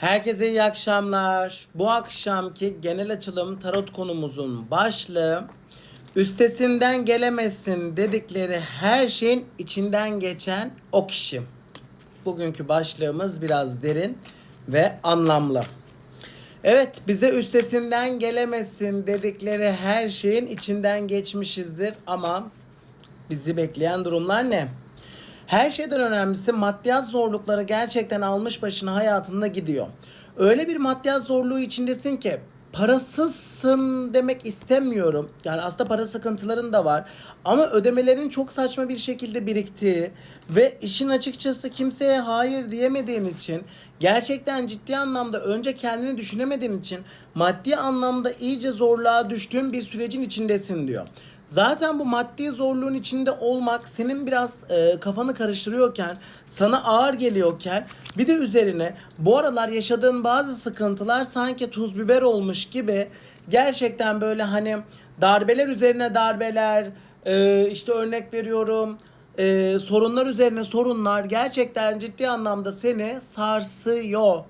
Herkese iyi akşamlar. Bu akşamki genel açılım tarot konumuzun başlığı üstesinden gelemezsin dedikleri her şeyin içinden geçen o kişi. Bugünkü başlığımız biraz derin ve anlamlı. Evet bize üstesinden gelemezsin dedikleri her şeyin içinden geçmişizdir ama bizi bekleyen durumlar ne? Her şeyden önemlisi maddiyat zorlukları gerçekten almış başını hayatında gidiyor. Öyle bir maddiyat zorluğu içindesin ki parasızsın demek istemiyorum. Yani aslında para sıkıntıların da var. Ama ödemelerin çok saçma bir şekilde biriktiği ve işin açıkçası kimseye hayır diyemediğin için gerçekten ciddi anlamda önce kendini düşünemediğin için maddi anlamda iyice zorluğa düştüğün bir sürecin içindesin diyor. Zaten bu maddi zorluğun içinde olmak senin biraz e, kafanı karıştırıyorken, sana ağır geliyorken bir de üzerine bu aralar yaşadığın bazı sıkıntılar sanki tuz biber olmuş gibi gerçekten böyle hani darbeler üzerine darbeler, e, işte örnek veriyorum e, sorunlar üzerine sorunlar gerçekten ciddi anlamda seni sarsıyor.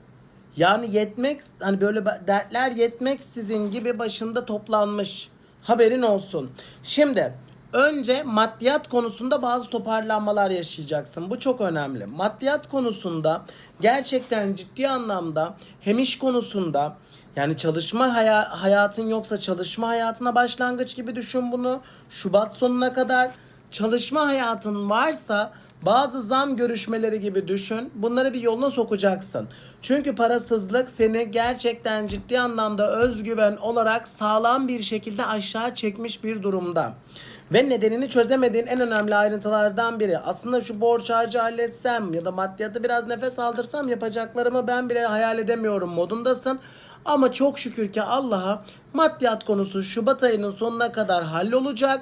Yani yetmek hani böyle dertler yetmeksizin gibi başında toplanmış. Haberin olsun. Şimdi önce maddiyat konusunda bazı toparlanmalar yaşayacaksın. Bu çok önemli. Maddiyat konusunda gerçekten ciddi anlamda hem iş konusunda yani çalışma haya- hayatın yoksa çalışma hayatına başlangıç gibi düşün bunu. Şubat sonuna kadar çalışma hayatın varsa bazı zam görüşmeleri gibi düşün. Bunları bir yoluna sokacaksın. Çünkü parasızlık seni gerçekten ciddi anlamda özgüven olarak sağlam bir şekilde aşağı çekmiş bir durumda. Ve nedenini çözemediğin en önemli ayrıntılardan biri. Aslında şu borç harcı halletsem ya da maddiyatı biraz nefes aldırsam yapacaklarımı ben bile hayal edemiyorum modundasın. Ama çok şükür ki Allah'a maddiyat konusu Şubat ayının sonuna kadar hallolacak.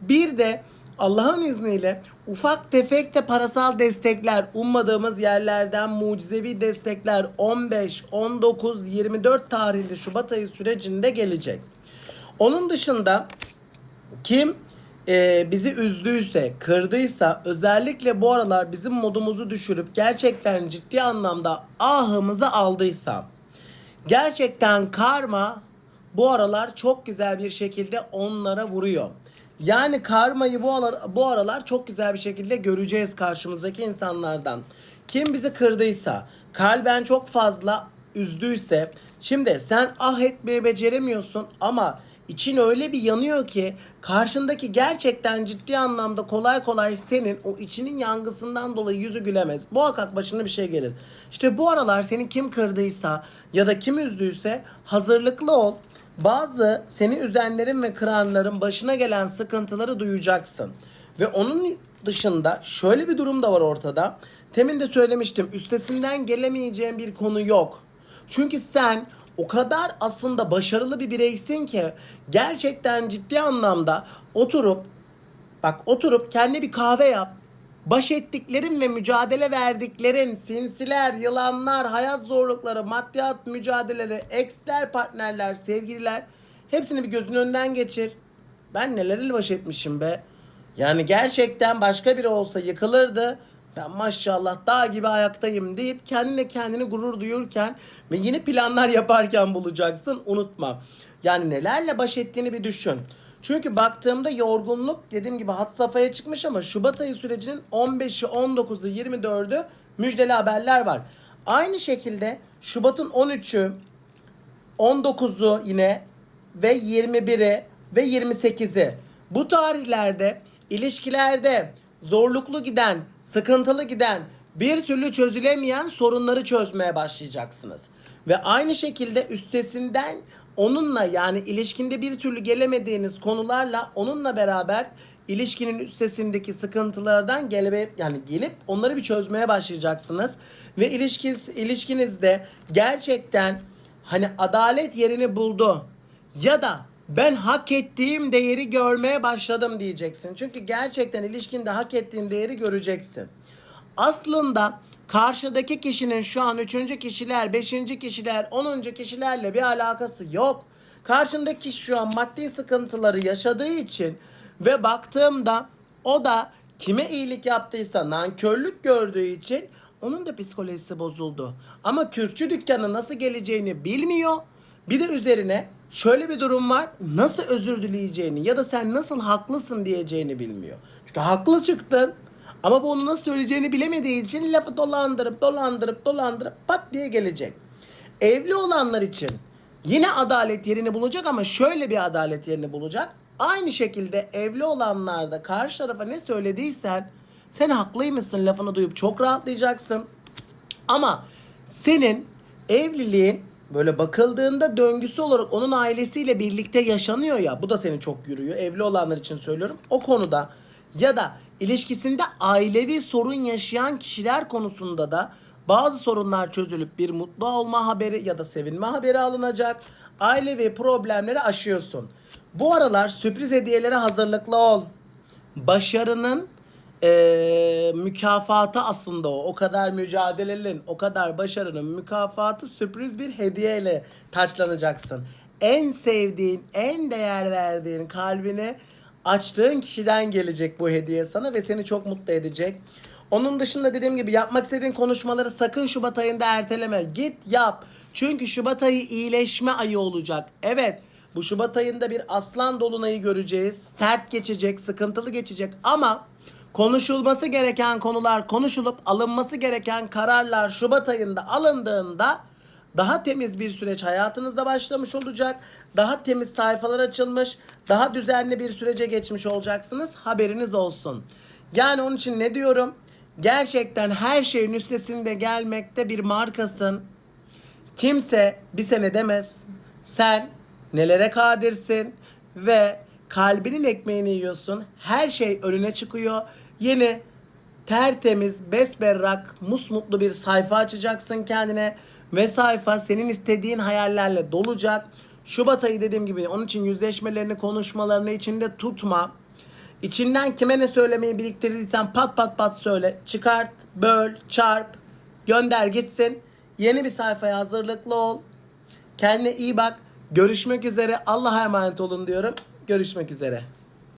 Bir de Allah'ın izniyle ufak tefek de parasal destekler, ummadığımız yerlerden mucizevi destekler 15, 19, 24 tarihli Şubat ayı sürecinde gelecek. Onun dışında kim e, bizi üzdüyse, kırdıysa, özellikle bu aralar bizim modumuzu düşürüp gerçekten ciddi anlamda ahımızı aldıysa, gerçekten karma bu aralar çok güzel bir şekilde onlara vuruyor. Yani karmayı bu aralar, bu aralar çok güzel bir şekilde göreceğiz karşımızdaki insanlardan. Kim bizi kırdıysa, kalben çok fazla üzdüyse, şimdi sen ah etmeyi beceremiyorsun ama için öyle bir yanıyor ki karşındaki gerçekten ciddi anlamda kolay kolay senin o içinin yangısından dolayı yüzü gülemez. Muhakkak başına bir şey gelir. İşte bu aralar seni kim kırdıysa ya da kim üzdüyse hazırlıklı ol. Bazı seni üzenlerin ve kıranların başına gelen sıkıntıları duyacaksın. Ve onun dışında şöyle bir durum da var ortada. Temin de söylemiştim. Üstesinden gelemeyeceğin bir konu yok. Çünkü sen o kadar aslında başarılı bir bireysin ki gerçekten ciddi anlamda oturup bak oturup kendi bir kahve yap. Baş ettiklerin ve mücadele verdiklerin, sinsiler, yılanlar, hayat zorlukları, maddiyat mücadeleleri, eksler, partnerler, sevgililer hepsini bir gözünün önünden geçir. Ben nelerle baş etmişim be. Yani gerçekten başka biri olsa yıkılırdı. Ben maşallah dağ gibi ayaktayım deyip kendine kendini gurur duyurken ve yeni planlar yaparken bulacaksın unutma. Yani nelerle baş ettiğini bir düşün. Çünkü baktığımda yorgunluk dediğim gibi hat safhaya çıkmış ama Şubat ayı sürecinin 15'i, 19'u, 24'ü müjdeli haberler var. Aynı şekilde Şubat'ın 13'ü, 19'u yine ve 21'i ve 28'i. Bu tarihlerde ilişkilerde zorluklu giden, sıkıntılı giden, bir türlü çözülemeyen sorunları çözmeye başlayacaksınız. Ve aynı şekilde üstesinden onunla yani ilişkinde bir türlü gelemediğiniz konularla onunla beraber ilişkinin üstesindeki sıkıntılardan gelip yani gelip onları bir çözmeye başlayacaksınız ve ilişkiniz ilişkinizde gerçekten hani adalet yerini buldu ya da ben hak ettiğim değeri görmeye başladım diyeceksin. Çünkü gerçekten ilişkinde hak ettiğin değeri göreceksin. Aslında karşıdaki kişinin şu an üçüncü kişiler, beşinci kişiler, onuncu kişilerle bir alakası yok. Karşındaki kişi şu an maddi sıkıntıları yaşadığı için ve baktığımda o da kime iyilik yaptıysa nankörlük gördüğü için Onun da psikolojisi bozuldu. Ama kürkçü dükkanı nasıl geleceğini bilmiyor. Bir de üzerine şöyle bir durum var. Nasıl özür dileyeceğini ya da sen nasıl haklısın diyeceğini bilmiyor. Çünkü haklı çıktın. Ama bu onu nasıl söyleyeceğini bilemediği için lafı dolandırıp dolandırıp dolandırıp pat diye gelecek. Evli olanlar için yine adalet yerini bulacak ama şöyle bir adalet yerini bulacak. Aynı şekilde evli olanlarda karşı tarafa ne söylediysen sen haklıymışsın lafını duyup çok rahatlayacaksın. Ama senin evliliğin böyle bakıldığında döngüsü olarak onun ailesiyle birlikte yaşanıyor ya. Bu da seni çok yürüyor. Evli olanlar için söylüyorum. O konuda ya da ilişkisinde ailevi sorun yaşayan kişiler konusunda da bazı sorunlar çözülüp bir mutlu olma haberi ya da sevinme haberi alınacak. Ailevi problemleri aşıyorsun. Bu aralar sürpriz hediyelere hazırlıklı ol. Başarının eee, mükafatı aslında o. O kadar mücadelelerin, o kadar başarının mükafatı sürpriz bir hediyeyle taçlanacaksın. En sevdiğin, en değer verdiğin kalbini açtığın kişiden gelecek bu hediye sana ve seni çok mutlu edecek. Onun dışında dediğim gibi yapmak istediğin konuşmaları sakın Şubat ayında erteleme. Git yap. Çünkü Şubat ayı iyileşme ayı olacak. Evet. Bu Şubat ayında bir aslan dolunayı göreceğiz. Sert geçecek, sıkıntılı geçecek ama konuşulması gereken konular konuşulup alınması gereken kararlar Şubat ayında alındığında daha temiz bir süreç hayatınızda başlamış olacak. Daha temiz sayfalar açılmış, daha düzenli bir sürece geçmiş olacaksınız. Haberiniz olsun. Yani onun için ne diyorum? Gerçekten her şeyin üstesinde gelmekte bir markasın. Kimse bir sene demez. Sen nelere kadirsin ve kalbinin ekmeğini yiyorsun. Her şey önüne çıkıyor. Yeni tertemiz, besberrak, musmutlu bir sayfa açacaksın kendine. Ve sayfa senin istediğin hayallerle dolacak. Şubat ayı dediğim gibi onun için yüzleşmelerini, konuşmalarını içinde tutma. İçinden kime ne söylemeyi biriktirdiysen pat pat pat söyle. Çıkart, böl, çarp, gönder gitsin. Yeni bir sayfaya hazırlıklı ol. Kendine iyi bak. Görüşmek üzere. Allah'a emanet olun diyorum. Görüşmek üzere.